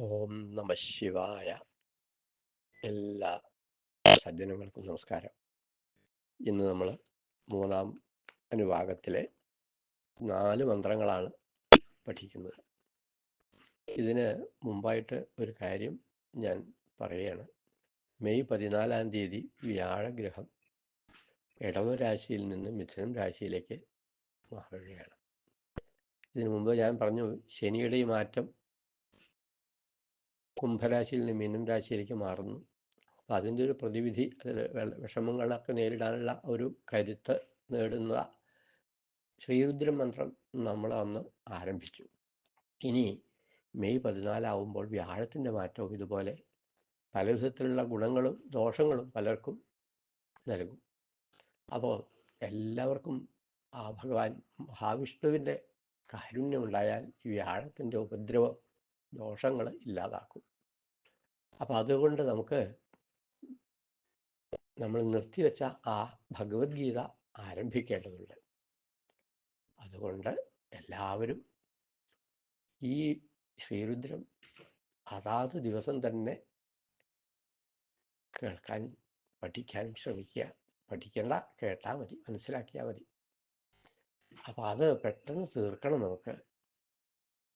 ഓം നമ ശിവായ. എല്ലാ സജ്ജനങ്ങൾക്കും നമസ്കാരം. ഇന്ന് നമ്മൾ മൂന്നാം അനുഭാഗത്തിലെ നാല് മന്ത്രങ്ങളാണ് പഠിക്കുന്നത്. ഇതിന് മുമ്പായിട്ട് ഒരു കാര്യം ഞാൻ പറയുകയാണ്. മെയ് പതിനാലാം തീയതി വ്യാഴഗ്രഹം ഇടവ രാശിയിൽ നിന്ന് മിഥുനം രാശിയിലേക്ക് മാറുകയാണ്. ഇതിനു മുമ്പ് ഞാൻ പറഞ്ഞു ശനിയുടെ മാറ്റം കുംഭരാശിയിൽ നിന്ന് മീനം രാശിയിലേക്ക് മാറുന്നു. അപ്പം അതിന്റെ ഒരു പ്രതിവിധി വിഷമങ്ങളൊക്കെ നേരിടാനുള്ള ഒരു കരുത്ത് നേടുന്ന ശ്രീരുദ്ര മന്ത്രം നമ്മൾ അന്ന് ആരംഭിച്ചു. ഇനി മെയ് പതിനാലാവുമ്പോൾ വ്യാഴത്തിന്റെ മാറ്റവും ഇതുപോലെ പല വിധത്തിലുള്ള ഗുണങ്ങളും ദോഷങ്ങളും പലർക്കും നൽകും. അപ്പോൾ എല്ലാവർക്കും ആ ഭഗവാൻ മഹാവിഷ്ണുവിന്റെ കാരുണ്യമുണ്ടായാൽ ഈ വ്യാഴത്തിന്റെ ഉപദ്രവം ദോഷങ്ങൾ ഇല്ലാതാക്കും. അപ്പം അതുകൊണ്ട് നമുക്ക് നമ്മൾ നിർത്തിവെച്ച ആ ഭഗവത്ഗീത ആരംഭിക്കേണ്ടതുണ്ട്. അതുകൊണ്ട് എല്ലാവരും ഈ ശ്രീരുദ്രം അതാത് ദിവസം തന്നെ കേൾക്കാൻ പഠിക്കാൻ ശ്രമിക്കുക. പഠിക്കേണ്ട കേട്ടാൽ മതി മനസ്സിലാക്കിയാൽ മതി. അപ്പം അത് പെട്ടെന്ന് തീർക്കണം നമുക്ക്.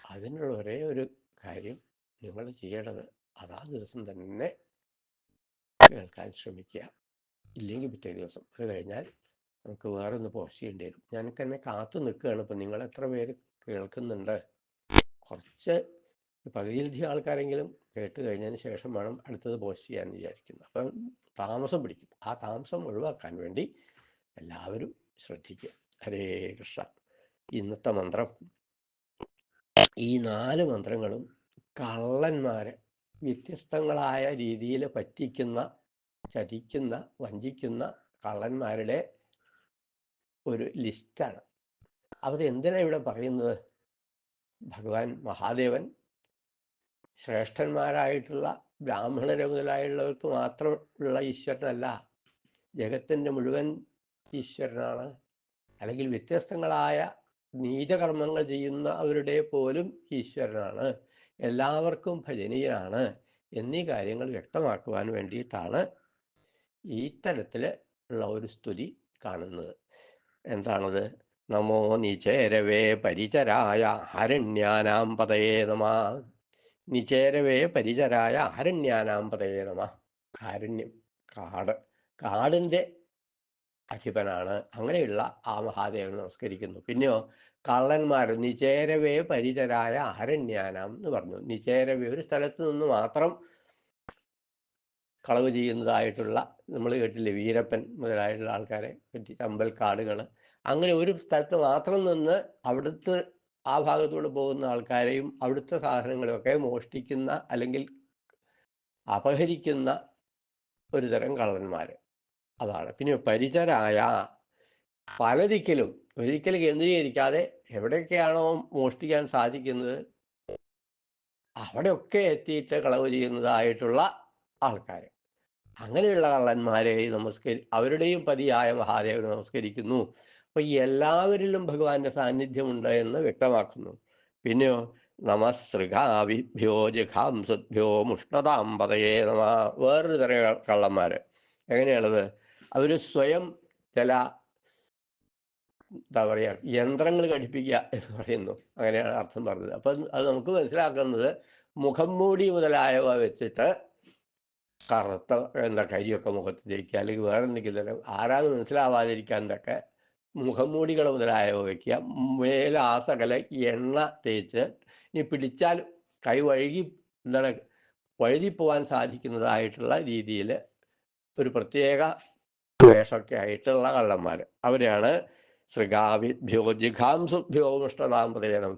അതിനുള്ള ഒരേ ഒരു കാര്യം നിങ്ങൾ ചെയ്യേണ്ടത് അതാ ദിവസം തന്നെ കേൾക്കാൻ ശ്രമിക്കുക ഇല്ലെങ്കിൽ പിറ്റേ ദിവസം അത് കഴിഞ്ഞാൽ നമുക്ക് വേറെ ഒന്ന് പോസ്റ്റ് ചെയ്യേണ്ടി വരും ഞാൻ തന്നെ കാത്തു നിൽക്കുകയാണ് ഇപ്പം നിങ്ങൾ എത്ര പേര് കേൾക്കുന്നുണ്ട് കുറച്ച് പകുതിയിലധികം ആൾക്കാരെങ്കിലും കേട്ട് കഴിഞ്ഞതിന് ശേഷം വേണം അടുത്തത് പോസ്റ്റ് ചെയ്യാമെന്ന് വിചാരിക്കുന്നു. അപ്പം താമസം പിടിക്കും. ആ താമസം ഒഴിവാക്കാൻ വേണ്ടി എല്ലാവരും ശ്രദ്ധിക്കുക. ഹരേ കൃഷ്ണ. ഇന്നത്തെ മന്ത്രം. ഈ നാല് മന്ത്രങ്ങളും കള്ളന്മാരെ വ്യത്യസ്തങ്ങളായ രീതിയിൽ പറ്റിക്കുന്ന ചതിക്കുന്ന വഞ്ചിക്കുന്ന കള്ളന്മാരുടെ ഒരു ലിസ്റ്റാണ്. അവർ എന്തിനാണ് ഇവിടെ പറയുന്നത്? ഭഗവാൻ മഹാദേവൻ ശ്രേഷ്ഠന്മാരായിട്ടുള്ള ബ്രാഹ്മണരെ മുതലായുള്ളവർക്ക് മാത്രമുള്ള ഈശ്വരനല്ല. ജഗത്തിന്റെ മുഴുവൻ ഈശ്വരനാണ്. അല്ലെങ്കിൽ വ്യത്യസ്തങ്ങളായ നീചകർമ്മങ്ങൾ ചെയ്യുന്ന അവരുടെ പോലും ഈശ്വരനാണ്. എല്ലാവർക്കും ഭജനീയനാണ് എന്നീ കാര്യങ്ങൾ വ്യക്തമാക്കുവാൻ വേണ്ടിയിട്ടാണ് ഈ തരത്തിൽ ഉള്ള ഒരു സ്തുതി കാണുന്നത്. എന്താണത്? നമോ നിചേരവേ പരിചരായ ഹരണ്യാനാം പതയേ നമ. നിചേരവേ പരിചരായ ഹരണ്യാനാം പതയേ നമ. കാട് കാടിന്റെ അധിപനാണ്. അങ്ങനെയുള്ള ആ മഹാദേവൻ നമസ്കരിക്കുന്നു. പിന്നെയോ കള്ളന്മാർ നിചേരവേ പരിചരായ അഹരണ്യാനാം എന്ന് പറഞ്ഞു. നിചേരവേ ഒരു സ്ഥലത്ത് നിന്ന് മാത്രം കളവ് ചെയ്യുന്നതായിട്ടുള്ള നമ്മൾ കേട്ടില്ലേ വീരപ്പൻ മുതലായിട്ടുള്ള ആൾക്കാരെ പറ്റി ചമ്പൽക്കാടുകൾ. അങ്ങനെ ഒരു സ്ഥലത്ത് മാത്രം നിന്ന് അവിടുത്തെ ആ ഭാഗത്തോട് പോകുന്ന ആൾക്കാരെയും അവിടുത്തെ സാധനങ്ങളെയൊക്കെ മോഷ്ടിക്കുന്ന അല്ലെങ്കിൽ അപഹരിക്കുന്ന ഒരു തരം കള്ളന്മാർ അതാണ്. പിന്നെ പരിചരായ പല ദിക്കിലും ഒരിക്കൽ കേന്ദ്രീകരിക്കാതെ എവിടെയൊക്കെയാണോ മോഷ്ടിക്കാൻ സാധിക്കുന്നത് അവിടെയൊക്കെ എത്തിയിട്ട് കളവ് ചെയ്യുന്നതായിട്ടുള്ള ആൾക്കാർ അങ്ങനെയുള്ള കള്ളന്മാരെ നമസ്കരി അവരുടെയും പതിയായ മഹാദേവനെ നമസ്കരിക്കുന്നു. അപ്പൊ എല്ലാവരിലും ഭഗവാന്റെ സാന്നിധ്യമുണ്ട് എന്ന് വ്യക്തമാക്കുന്നു. പിന്നെയോ നമസ്തൃകാവിഭ്യോ ജഘാംസദ്ഭ്യോ മുഷ്ണതാം പതയേ നമ വേറൊരു തരം കള്ളന്മാര്. എങ്ങനെയാണത്? അവർ സ്വയം ചില എന്താ പറയുക യന്ത്രങ്ങൾ ഘടിപ്പിക്കുക എന്ന് പറയുന്നു. അങ്ങനെയാണ് അർത്ഥം പറഞ്ഞത്. അപ്പം അത് നമുക്ക് മനസ്സിലാക്കുന്നത് മുഖം മൂടി മുതലായവ വെച്ചിട്ട് കറുത്ത എന്താ കരിയൊക്കെ മുഖത്ത് തേക്കുക അല്ലെങ്കിൽ വേറെ എന്തെങ്കിലും തരം ആരാന്ന് മനസ്സിലാവാതിരിക്കാൻ തൊക്കെ മുഖം മൂടികൾ മുതലായവ വയ്ക്കുക മേലാസകല എണ്ണ തേച്ച് ഇനി പിടിച്ചാൽ കൈ വഴുകി എന്താണ് വഴുതിപ്പോവാൻ സാധിക്കുന്നതായിട്ടുള്ള രീതിയിൽ ഒരു പ്രത്യേക വേഷമൊക്കെ ആയിട്ടുള്ള കള്ളന്മാർ അവരെയാണ് ശൃഗാവിഭ്യോ ജിഘാംസുഭ്യോ മുഷ്ടതാമ്പതയനം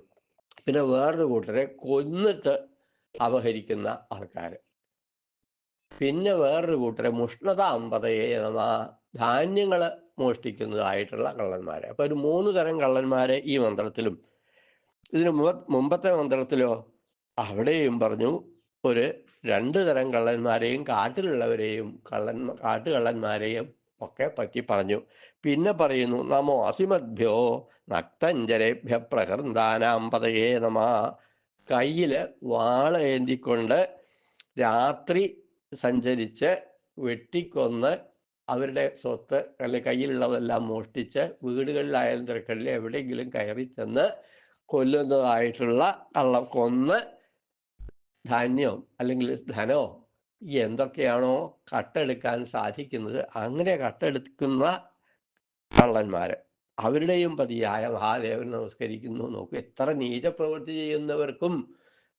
പിന്നെ വേറൊരു കൂട്ടരെ കൊന്നിട്ട് അപഹരിക്കുന്ന ആൾക്കാർ പിന്നെ വേറൊരു കൂട്ടരെ മുഷ്ണത അമ്പതയെ ധാന്യങ്ങൾ മോഷ്ടിക്കുന്നതായിട്ടുള്ള കള്ളന്മാരെ. അപ്പൊ ഒരു മൂന്ന് തരം കള്ളന്മാരെ ഈ മന്ത്രത്തിലും. ഇതിന് മുമ്പത്തെ മന്ത്രത്തിലോ അവിടെയും പറഞ്ഞു ഒരു രണ്ട് തരം കള്ളന്മാരെയും കാട്ടിലുള്ളവരെയും കള്ളൻ കാട്ടുകള്ളന്മാരെയും ഒക്കെ പറ്റി പറഞ്ഞു. പിന്നെ പറയുന്നു നമോ അസിമദ്ഭ്യോ നക്തഞ്ചരേഭ്യ പ്രകൃന്താനാം പതയേ നമ. കയ്യിൽ വാള ഏന്തിക്കൊണ്ട് രാത്രി സഞ്ചരിച്ച് വെട്ടിക്കൊന്ന് അവരുടെ സ്വത്ത് അല്ലെ കയ്യിലുള്ളതെല്ലാം മോഷ്ടിച്ച് വീടുകളിലായാലും തിരക്കളിൽ എവിടെയെങ്കിലും കയറി ചെന്ന് കൊല്ലുന്നതായിട്ടുള്ള കള്ള കൊന്ന് ധാന്യവും അല്ലെങ്കിൽ ധനമോ എന്തൊക്കെയാണോ കട്ടെടുക്കാൻ സാധിക്കുന്നത്. അങ്ങനെ കട്ടെടുക്കുന്ന കള്ളന്മാര് അവരുടെയും പതിയായ മഹാദേവൻ നമസ്കരിക്കുന്നു. നോക്കൂ എത്ര നീചപ്രവൃത്തി ചെയ്യുന്നവർക്കും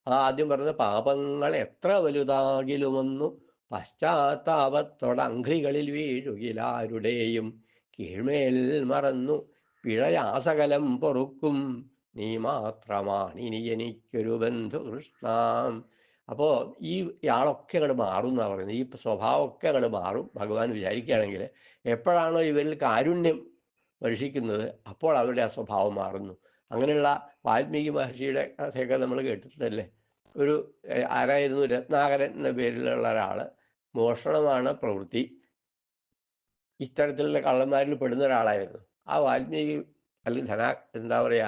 ആദ്യം പറഞ്ഞ പാപങ്ങൾ എത്ര വലുതാകിലുമെന്നു പശ്ചാത്താപത്തോടംഘ്രികളിൽ വീഴുകിലാരുടെയും കീഴ്മേൽ മറന്നു പിഴയാസകലം പൊറുക്കും. നീ മാത്രമാണ് ഇനി എനിക്കൊരു ബന്ധു കൃഷ്ണ അപ്പോൾ ഈ ആളൊക്കെ അങ്ങോട്ട് മാറും എന്നാണ് പറയുന്നത് ഈ സ്വഭാവമൊക്കെ അങ്ങോട്ട് മാറും. ഭഗവാൻ വിചാരിക്കുകയാണെങ്കിൽ എപ്പോഴാണോ ഇവരിൽ കാരുണ്യം വർഷിക്കുന്നത് അപ്പോൾ അവരുടെ ആ സ്വഭാവം മാറുന്നു. അങ്ങനെയുള്ള വാൽമീകി മഹർഷിയുടെ കഥയൊക്കെ നമ്മൾ കേട്ടിട്ടുണ്ടല്ലേ? ഒരു ആരായിരുന്നു? രത്നാകരൻ എന്ന പേരിലുള്ള ഒരാൾ മോഷണമാണ് പ്രവൃത്തി. ഇത്തരത്തിലുള്ള കള്ളന്മാരിൽ പെടുന്ന ഒരാളായിരുന്നു. ആ വാൽമീകി അല്ലെങ്കിൽ ധന എന്താ പറയുക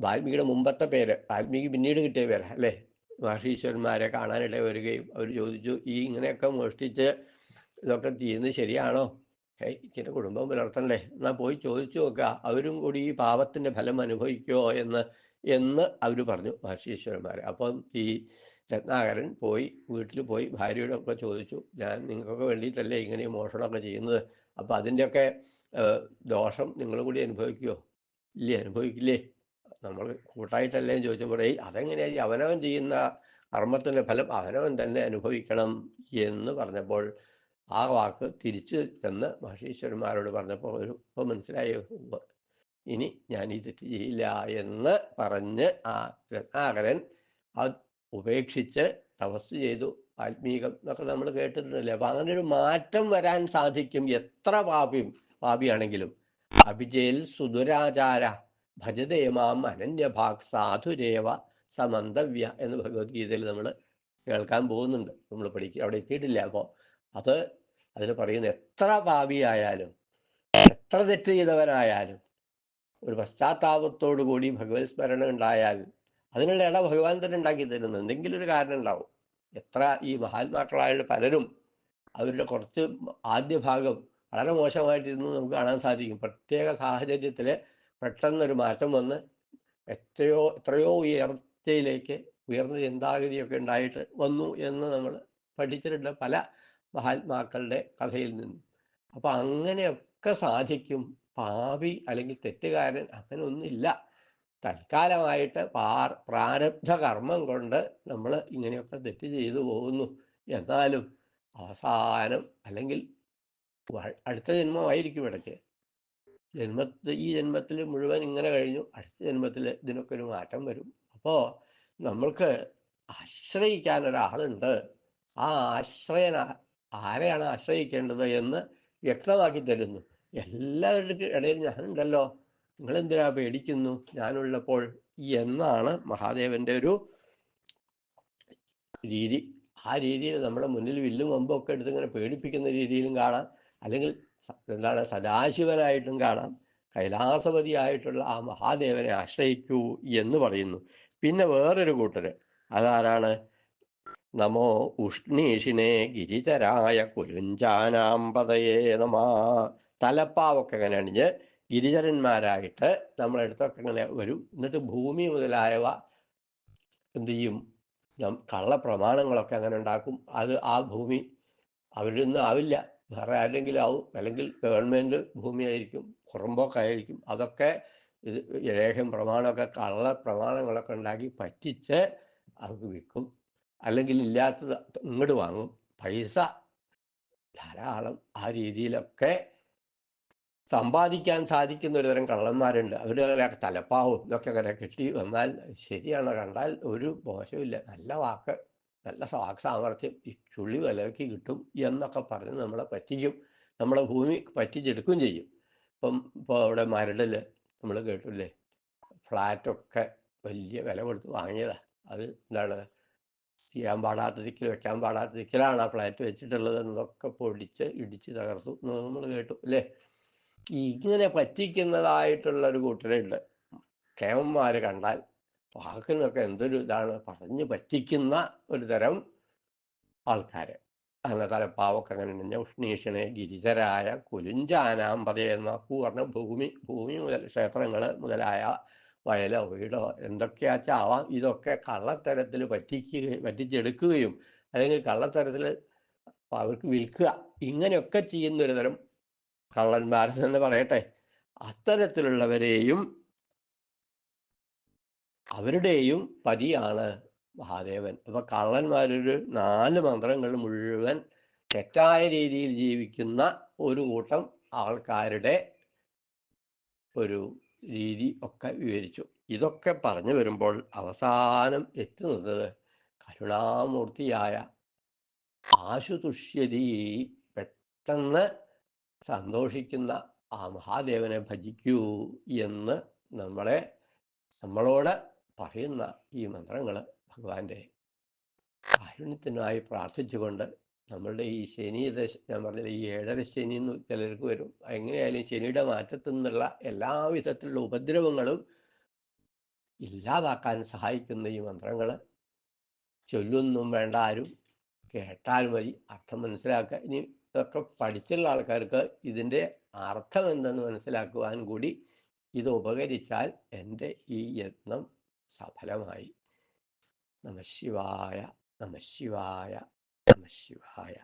വാൽമീകിയുടെ മുമ്പത്തെ പേര് വാൽമീകി പിന്നീട് കിട്ടിയ പേര് അല്ലേ? മഹർഷീശ്വരന്മാരെ കാണാനിട വരികയും അവർ ചോദിച്ചു ഈ ഇങ്ങനെയൊക്കെ മോഷ്ടിച്ച് ഇതൊക്കെ ചെയ്യുന്നത് ശരിയാണോ? ഏയ് ഇച്ചിരി കുടുംബം പുലർത്തണ്ടേ എന്നാൽ പോയി ചോദിച്ചു നോക്കുക അവരും കൂടി ഈ പാപത്തിന്റെ ഫലം അനുഭവിക്കുമോ എന്ന് എന്ന് അവർ പറഞ്ഞു മഹർഷീശ്വരന്മാർ അപ്പം ഈ രത്നാകരൻ പോയി വീട്ടിൽ പോയി ഭാര്യയോടൊക്കെ ചോദിച്ചു ഞാൻ നിങ്ങൾക്കൊക്കെ വേണ്ടിയിട്ടല്ലേ ഇങ്ങനെ മോഷണമൊക്കെ ചെയ്യുന്നത്? അപ്പം അതിന്റെയൊക്കെ ദോഷം നിങ്ങൾ കൂടി അനുഭവിക്കുമോ ഇല്ലേ അനുഭവിക്കില്ലേ? നമ്മൾ കൂട്ടായിട്ടല്ലേ എന്ന് ചോദിച്ചപ്പോൾ ഏയ് അതെങ്ങനെയായി? അവനവൻ ചെയ്യുന്ന കർമ്മത്തിന്റെ ഫലം അവനവൻ തന്നെ അനുഭവിക്കണം എന്ന് പറഞ്ഞപ്പോൾ ആ വാക്ക് തിരിച്ച് ചെന്ന് മഹർഷീശ്വരന്മാരോട് പറഞ്ഞപ്പോൾ ഒരു ഇപ്പോൾ മനസ്സിലായോ? ഇനി ഞാൻ ഈ തെറ്റ് ചെയ്യില്ല എന്ന് പറഞ്ഞ് ആ രത്നാകരൻ അത് ഉപേക്ഷിച്ച് തപസ് ചെയ്തു. ആത്മീകം എന്നൊക്കെ നമ്മൾ കേട്ടിട്ടുണ്ടല്ലേ? അപ്പം അങ്ങനെ ഒരു മാറ്റം വരാൻ സാധിക്കും എത്ര പാപിയും പാപിയാണെങ്കിലും. അഭിജയിൽ സുദുരാചാര ഭജതേമാം അനന്യഭാഗ് സാധുരേവ സമന്തവ്യ എന്ന് ഭഗവത്ഗീതയിൽ നമ്മൾ കേൾക്കാൻ പോകുന്നുണ്ട്. നമ്മൾ പഠിക്കുക അവിടെ എത്തിയിട്ടില്ല. അപ്പോൾ അത് അതിൽ പറയുന്ന എത്ര പാപിയായാലും എത്ര തെറ്റ് ചെയ്തവനായാലും ഒരു പശ്ചാത്താപത്തോടു കൂടി ഭഗവത് സ്മരണ ഉണ്ടായാൽ അതിനുള്ള ഇട ഭഗവാൻ തന്നെ ഉണ്ടാക്കി തരുന്നു. എന്തെങ്കിലും ഒരു കാരണം ഉണ്ടാവും. എത്ര ഈ മഹാത്മാക്കളായ പലരും അവരുടെ കുറച്ച് ആദ്യ ഭാഗം വളരെ മോശമായിട്ടിരുന്നു നമുക്ക് കാണാൻ സാധിക്കും. പ്രത്യേക സാഹചര്യത്തിൽ പെട്ടെന്നൊരു മാറ്റം വന്ന് എത്രയോ എത്രയോ ഉയർച്ചയിലേക്ക് ഉയർന്ന ചിന്താഗതിയൊക്കെ ഉണ്ടായിട്ട് വന്നു എന്ന് നമ്മൾ പഠിച്ചിട്ടുണ്ട് പല മഹാത്മാക്കളുടെ കഥയിൽ നിന്ന്. അപ്പൊ അങ്ങനെയൊക്കെ സാധിക്കും. പാവി അല്ലെങ്കിൽ തെറ്റുകാരൻ അങ്ങനെ ഒന്നുമില്ല തൽക്കാലമായിട്ട് പാർ പ്രാരബ്ധ കർമ്മം കൊണ്ട് നമ്മൾ ഇങ്ങനെയൊക്കെ തെറ്റ് ചെയ്തു പോകുന്നു. എന്നാലും അവസാനം അല്ലെങ്കിൽ അടുത്ത ജന്മമായിരിക്കും ഇടയ്ക്ക്. ജന്മത്തിൽ ഈ ജന്മത്തിൽ മുഴുവൻ ഇങ്ങനെ കഴിഞ്ഞു. അടുത്ത ജന്മത്തിൽ ഇതിനൊക്കെ ഒരു മാറ്റം വരും. അപ്പോൾ നമ്മൾക്ക് ആശ്രയിക്കാൻ ഒരാളുണ്ട് ആ ആശ്രയൻ ആരെയാണ് ആശ്രയിക്കേണ്ടത് എന്ന് വ്യക്തമാക്കി തരുന്നു. എല്ലാവരുടെ ഇടയിൽ ഞാനുണ്ടല്ലോ. നിങ്ങളെന്തിനാ പേടിക്കുന്നു? ഞാനുള്ളപ്പോൾ എന്നാണ് മഹാദേവന്റെ ഒരു രീതി. ആ രീതിയിൽ നമ്മുടെ മുന്നിൽ വില്ലും അമ്പൊക്കെ എടുത്ത് ഇങ്ങനെ പേടിപ്പിക്കുന്ന രീതിയിലും കാണാം. അല്ലെങ്കിൽ എന്താണ് സദാശിവനായിട്ടും കാണാം. കൈലാസപതിയായിട്ടുള്ള ആ മഹാദേവനെ ആശ്രയിക്കൂ എന്ന് പറയുന്നു. പിന്നെ വേറൊരു കൂട്ടർ അതാരാണ്? നമോ ഉഷ്ണീഷിനെ ഗിരിചരായ കുരുഞ്ചാനാമ്പതയേ നമാ. തലപ്പാവൊക്കെ അങ്ങനെ അണിഞ്ഞ് ഗിരിജരന്മാരായിട്ട് നമ്മളെടുത്തൊക്കെ ഇങ്ങനെ വരും എന്നിട്ട് ഭൂമി മുതലായവ എന്ത് ചെയ്യും? നം- കള്ളപ്രമാണങ്ങളൊക്കെ അങ്ങനെ ഉണ്ടാക്കും. അത് ആ ഭൂമി അവരിൽ നിന്നും ആവില്ല. വേറെ ആരെങ്കിലും ആവും. അല്ലെങ്കിൽ ഗവൺമെന്റ് ഭൂമിയായിരിക്കും പുറമ്പോക്കായിരിക്കും അതൊക്കെ ഇത് രേഖയും പ്രമാണമൊക്കെ കള്ള പ്രമാണങ്ങളൊക്കെ ഉണ്ടാക്കി പറ്റിച്ച് അവർക്ക് വിൽക്കും. അല്ലെങ്കിൽ ഇല്ലാത്തത് ഇങ്ങോട്ട് വാങ്ങും. പൈസ ധാരാളം ആ രീതിയിലൊക്കെ സമ്പാദിക്കാൻ സാധിക്കുന്ന ഒരു തരം കള്ളന്മാരുണ്ട്. അവർ അങ്ങനെ തലപ്പാവും. ഇതൊക്കെ അങ്ങനെ കെട്ടി വന്നാൽ ശരിയാണ് കണ്ടാൽ ഒരു മോശമില്ല നല്ല വാക്ക്. നല്ല സാമർഥ്യം ഈ ചുള്ളി വിലയ്ക്ക് കിട്ടും എന്നൊക്കെ പറഞ്ഞ് നമ്മളെ പറ്റിക്കും. നമ്മളെ ഭൂമി പറ്റിച്ചെടുക്കുകയും ചെയ്യും. ഇപ്പം ഇപ്പോൾ അവിടെ മരടിൽ നമ്മൾ കേട്ടില്ലേ? ഫ്ലാറ്റൊക്കെ വലിയ വില കൊടുത്ത് വാങ്ങിയതാണ് അത് എന്താണ്? ചെയ്യാൻ പാടാത്ത ദിക്കിൽ വെക്കാൻ പാടാത്ത ദിക്കിലാണ് ആ ഫ്ലാറ്റ് വെച്ചിട്ടുള്ളത് എന്നൊക്കെ പൊടിച്ച് ഇടിച്ച് തകർത്തു എന്ന് നമ്മൾ കേട്ടു അല്ലേ? ഇങ്ങനെ പറ്റിക്കുന്നതായിട്ടുള്ള ഒരു കൂട്ടരുണ്ട്. കേമന്മാർ കണ്ടാൽ വാക്കിനൊക്കെ എന്തൊരു ഇതാണ് പറഞ്ഞു പറ്റിക്കുന്ന ഒരു തരം ആൾക്കാർ അങ്ങനെ തലപ്പാവൊക്കെ അങ്ങനെ നിന്ന ഉഷ്ണീഷണെ ഗിരിധരായ കുലുഞ്ചാനാമ്പതേ എന്ന പറഞ്ഞ ഭൂമി ഭൂമി മുതൽ ക്ഷേത്രങ്ങൾ മുതലായ വയലോ വീടോ എന്തൊക്കെയാച്ചാവാം ഇതൊക്കെ കള്ളത്തരത്തിൽ പറ്റിക്കുകയും പറ്റിച്ചെടുക്കുകയും അല്ലെങ്കിൽ കള്ളത്തരത്തിൽ അവർക്ക് വിൽക്കുക ഇങ്ങനെയൊക്കെ ചെയ്യുന്ന ഒരു തരം കള്ളന്മാരെന്ന് പറയട്ടെ അത്തരത്തിലുള്ളവരെയും അവരുടെയും പതിയാണ് മഹാദേവൻ. അപ്പൊ കള്ളന്മാരൊരു നാല് മന്ത്രങ്ങൾ മുഴുവൻ തെറ്റായ രീതിയിൽ ജീവിക്കുന്ന ഒരു കൂട്ടം ആൾക്കാരുടെ ഒരു രീതി ഒക്കെ വിവരിച്ചു. ഇതൊക്കെ പറഞ്ഞു വരുമ്പോൾ അവസാനം എത്തുന്നത് കരുണാമൂർത്തിയായ ആശുതുഷ്യതി പെട്ടെന്ന് സന്തോഷിക്കുന്ന ആ മഹാദേവനെ ഭജിക്കൂ എന്ന് നമ്മളെ നമ്മളോട് പറയുന്ന ഈ മന്ത്രങ്ങൾ ഭഗവാന്റെ കാരുണ്യത്തിനായി പ്രാർത്ഥിച്ചുകൊണ്ട് നമ്മളുടെ ഈ ശനി ദശ ഞാൻ പറഞ്ഞില്ല ഈ ഏഴര ശനി എന്ന് ചിലർക്ക് വരും. എങ്ങനെയായാലും ശനിയുടെ മാറ്റത്തു നിന്നുള്ള എല്ലാവിധത്തിലുള്ള ഉപദ്രവങ്ങളും ഇല്ലാതാക്കാൻ സഹായിക്കുന്ന ഈ മന്ത്രങ്ങൾ ചൊല്ലൊന്നും വേണ്ട ആരും കേട്ടാൽ മതി. അർത്ഥം മനസ്സിലാക്കുക. ഇനി ഇതൊക്കെ പഠിച്ചുള്ള ആൾക്കാർക്ക് ഇതിന്റെ അർത്ഥം എന്തെന്ന് മനസ്സിലാക്കുവാൻ കൂടി ഇത് ഉപകരിച്ചാൽ എന്റെ ഈ യത്നം സഫലമായി നമശിവായ നമശിവായ നമശിവായ